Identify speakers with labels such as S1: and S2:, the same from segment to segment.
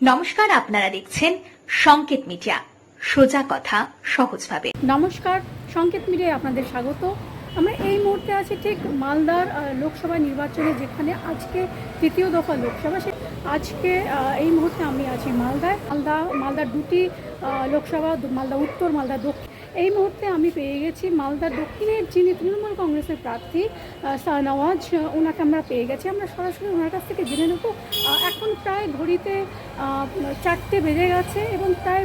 S1: নমস্কার, আপনারা দেখছেন সংকেত মিডিয়া। সোজা কথা, সহজভাবে।
S2: নমস্কার, সংকেত মিডিয়ায় আপনাদের স্বাগত। আমরা এই মুহূর্তে আছি ঠিক মালদার লোকসভা নির্বাচনে, যেখানে আজকে তৃতীয় দফা লোকসভা। সে আজকে এই মুহূর্তে আমি আছি মালদায়। মালদা মালদার দুটি লোকসভা মালদা উত্তর, মালদা দক্ষিণ। এই মুহূর্তে আমি পেয়ে গেছি মালদার দক্ষিণের যিনি তৃণমূল কংগ্রেসের প্রার্থী শাহনওয়াজ ওনাকে আমরা পেয়ে গেছি। আমরা সরাসরি ওনার কাছ থেকে জেনে নেব এখন প্রায় ঘড়িতে চারটে বেজে গেছে এবং প্রায়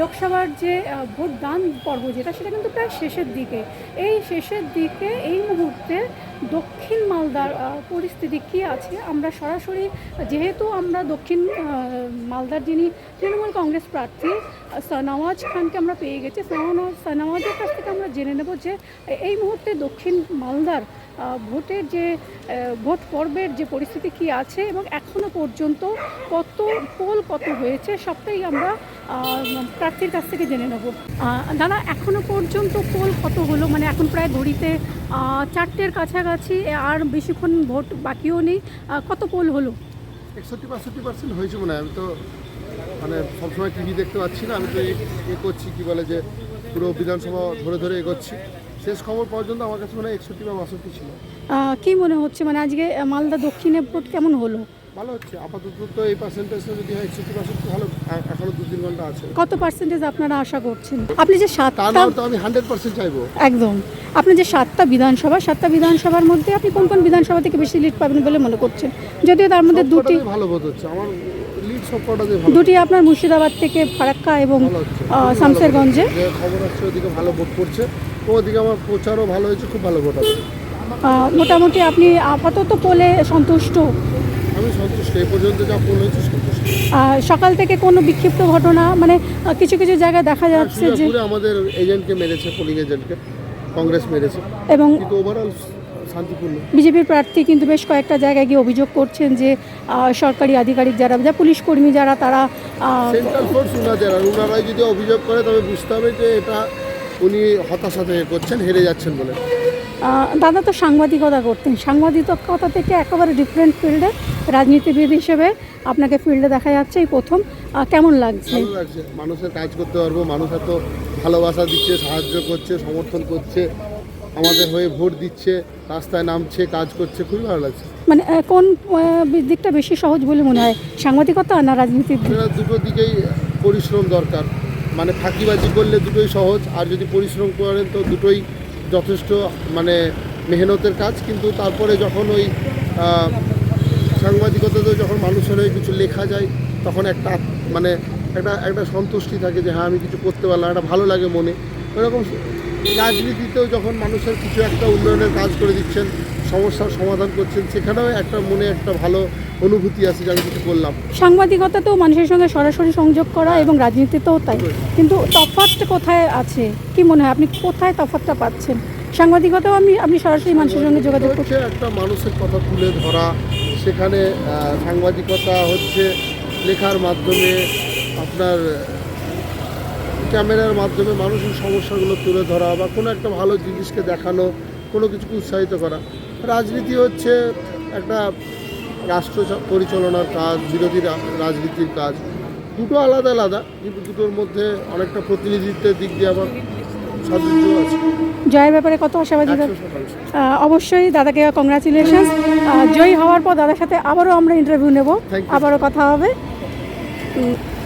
S2: লোকসভার যে ভোটদান ভোট দান পর্ব যেটা, সেটা কিন্তু প্রায় শেষের দিকে। এই শেষের দিকে, এই মুহূর্তে দক্ষিণ মালদার পরিস্থিতি কী আছে? আমরা সরাসরি, যেহেতু আমরা দক্ষিণ মালদার যিনি তৃণমূল কংগ্রেস প্রার্থী সানাওয়াজ খানকে আমরা পেয়ে গেছি। সানাওয়াজ সানাওয়াজের কাছ থেকে আমরা জেনে নেব যে, এই মুহূর্তে দক্ষিণ মালদার ভোটের যে ভোট পর্বের যে পরিস্থিতি কি আছে এবং এখনও পর্যন্ত কত পোল কত হয়েছে সবটাই আমরা প্রার্থীর কাছ থেকে জেনে নেব। দাদা, এখনও পর্যন্ত পোল কত হলো? মানে এখন প্রায় ঘড়িতে চারটের কাছাকাছি আর বেশিক্ষণ ভোট বাকিও নেই। কত পোল হলো?
S3: একষট্টি বাষট্টি পার্সেন্ট হয়েছে মনে হয়। আমি তো মানে সবসময় টিভি দেখতে পাচ্ছি না। আমি তো এ করছি কি বলে যে পুরো বিধানসভা ধরে ধরে এগোচ্ছি শেষ খবর পর্যন্ত আমার কাছে মনে হয় একষট্টি বা বাষট্টি ছিল।
S2: কি মনে হচ্ছে? মানে আজকে মালদা দক্ষিণে ভোট কেমন হলো?
S3: ভালো হচ্ছে? আপাতত তো এই পার্সেন্টেজটা যদি হয় একষট্টি বাষট্টি ভালো এখনও দু তিন ঘণ্টা আছে।
S2: কত পার্সেন্টেজ আপনারা আশা করছেন? আপনি যে সাতটা
S3: তো আমি হান্ড্রেড পার্সেন্ট চাইব।
S2: একদম। আপনি যে সাতটা বিধানসভা সাতটা বিধানসভার মধ্যে আপনি কোন কোন বিধানসভা থেকে বেশি লিড পাবেন বলে মনে করছেন? যদিও তার মধ্যে দুটি
S3: ভালো বোধ হচ্ছে। আমার লিড
S2: দুটি আপনার মুর্শিদাবাদ থেকে ফারাক্কা এবং শামসেরগঞ্জে।
S3: খবর আসছে ওদিকে ভালো ভোট পড়ছে ওদিকে আমার প্রচারও ভালো হয়েছে খুব ভালো ভোট
S2: মোটামুটি আপনি আপাতত পোলে সন্তুষ্ট।
S3: আমি সন্তুষ্ট এই পর্যন্ত যা হয়েছে সন্তুষ্ট।
S2: সকাল থেকে কোনো বিক্ষিপ্ত ঘটনা মানে কিছু কিছু জায়গায় দেখা যাচ্ছে যে
S3: আমাদের এজেন্টকে মেরেছে পোলিং এজেন্টকে কংগ্রেস মেরেছে।
S2: এবং
S3: ওভারঅল শান্তিপূর্ণ।
S2: বিজেপির প্রার্থী কিন্তু বেশ কয়েকটা জায়গায় গিয়ে অভিযোগ করছেন যে সরকারি আধিকারিক যারা যা পুলিশ কর্মী যারা তারা
S3: সেন্ট্রাল ফোর্স আর উনারাই যদি অভিযোগ করে তবে বুঝতে হবে যে এটা উনি হতাশা থেকে করছেন হেরে যাচ্ছেন বলে।
S2: দাদা তো সাংবাদিকতা করতেন। সাংবাদিকতা থেকে একেবারে ডিফারেন্ট ফিল্ডে রাজনীতিবিদ হিসেবে আপনাকে ফিল্ডে দেখা যাচ্ছে এই প্রথম। কেমন লাগছে?
S3: ভালো লাগছে। মানুষের কাজ করতে পারব মানুষ এত ভালোবাসা দিচ্ছে সাহায্য করছে সমর্থন করছে আমাদের হয়ে ভোট দিচ্ছে রাস্তায় নামছে কাজ করছে খুবই ভালো লাগছে।
S2: মানে কোন দিকটা বেশি সহজ বলে মনে হয় সাংবাদিকতা না রাজনীতির
S3: দুটো দিকেই পরিশ্রম দরকার। মানে ফাঁকিবাজি করলে দুটোই সহজ আর যদি পরিশ্রম করেন তো দুটোই যথেষ্ট মানে মেহনতের কাজ কিন্তু তারপরে যখন ওই সাংবাদিকতাতে যখন মানুষের হয়ে কিছু লেখা যায় তখন একটা মানে একটা একটা সন্তুষ্টি থাকে যে হ্যাঁ আমি কিছু করতে পারলাম একটা ভালো লাগে মনে। এরকম রাজনীতিতেও যখন মানুষের কিছু একটা উন্নয়নের কাজ করে দিচ্ছেন সমস্যার সমাধান করছেন সেখানেও একটা মনে একটা ভালো অনুভূতি আছে যে আমি কিছু করলাম।
S2: সাংবাদিকতাতেও মানুষের সঙ্গে সরাসরি সংযোগ করা এবং রাজনীতিতেও তাই। কিন্তু তফাৎটা কোথায় আছে? কি মনে হয়? আপনি কোথায় তফাৎটা পাচ্ছেন? সাংবাদিকতাও আমি আপনি সরাসরি মানুষের সঙ্গে যোগাযোগ করছেন?
S3: একটা মানুষের কথা তুলে ধরা সেখানে সাংবাদিকতা হচ্ছে লেখার মাধ্যমে আপনার ক্যামেরার মাধ্যমে মানুষের সমস্যাগুলো তুলে ধরা বা কোনো একটা ভালো জিনিসকে দেখানো, কোনো কিছুকে উৎসাহিত করা। রাজনীতি হচ্ছে একটা রাষ্ট্র পরিচালনার কাজ, বিরোধী রাজনীতির কাজ। দুটো আলাদা আলাদা, কিন্তু দুটোর মধ্যে অনেকটা প্রতিনিধিত্বের দিক দিয়ে আবার
S2: জয়ের ব্যাপারে কত আশাবাদী অবশ্যই দাদাকে কংগ্রাচুলেশন জয়ী হওয়ার পর দাদার সাথে আবারও আমরা ইন্টারভিউ নেব। আবারও কথা হবে।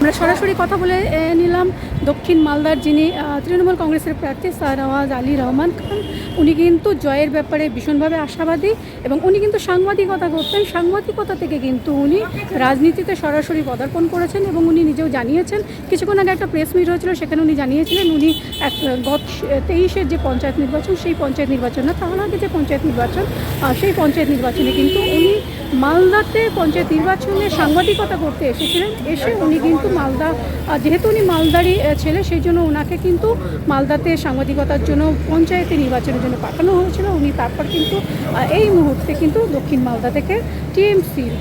S2: আমরা সরাসরি কথা বলে নিলাম দক্ষিণ মালদার যিনি তৃণমূল কংগ্রেসের প্রার্থী সারওয়াজ আলী রহমান খান। উনি কিন্তু জয়ের ব্যাপারে ভীষণভাবে আশাবাদী এবং উনি কিন্তু সাংবাদিকতা করতেন। সাংবাদিকতা থেকে কিন্তু উনি রাজনীতিতে সরাসরি পদার্পণ করেছেন এবং উনি নিজেও জানিয়েছেন। কিছুক্ষণ আগে একটা প্রেস মিট হয়েছিল, সেখানে উনি জানিয়েছিলেন উনি এক গত তেইশের যে পঞ্চায়েত নির্বাচন, সেই পঞ্চায়েত নির্বাচন না, তাহলে আগে যে পঞ্চায়েত নির্বাচন সেই পঞ্চায়েত নির্বাচনে কিন্তু উনি মালদাতে পঞ্চায়েত নির্বাচনে সাংবাদিকতা করতে এসেছিলেন। এসে উনি কিন্তু মালদা যেহেতু উনি মালদারই ছেলে, সেই জন্য ওনাকে কিন্তু মালদাতে সাংবাদিকতার জন্য পঞ্চায়েতে নির্বাচনের জন্য পাঠানো হয়েছিল। উনি তারপর কিন্তু এই মুহূর্তে কিন্তু দক্ষিণ মালদা থেকে টিএমসির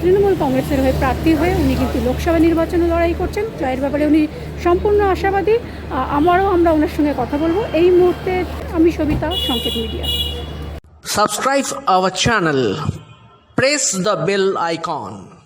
S2: তৃণমূল কংগ্রেসের হয়ে প্রার্থী হয়ে উনি কিন্তু লোকসভা নির্বাচনে লড়াই করছেন। জয়ের ব্যাপারে উনি সম্পূর্ণ আশাবাদী। আমারও আমরা ওনার সঙ্গে কথা বলব। এই মুহূর্তে আমি Sabita, Sanket media.
S4: Subscribe our channel. Press the bell icon.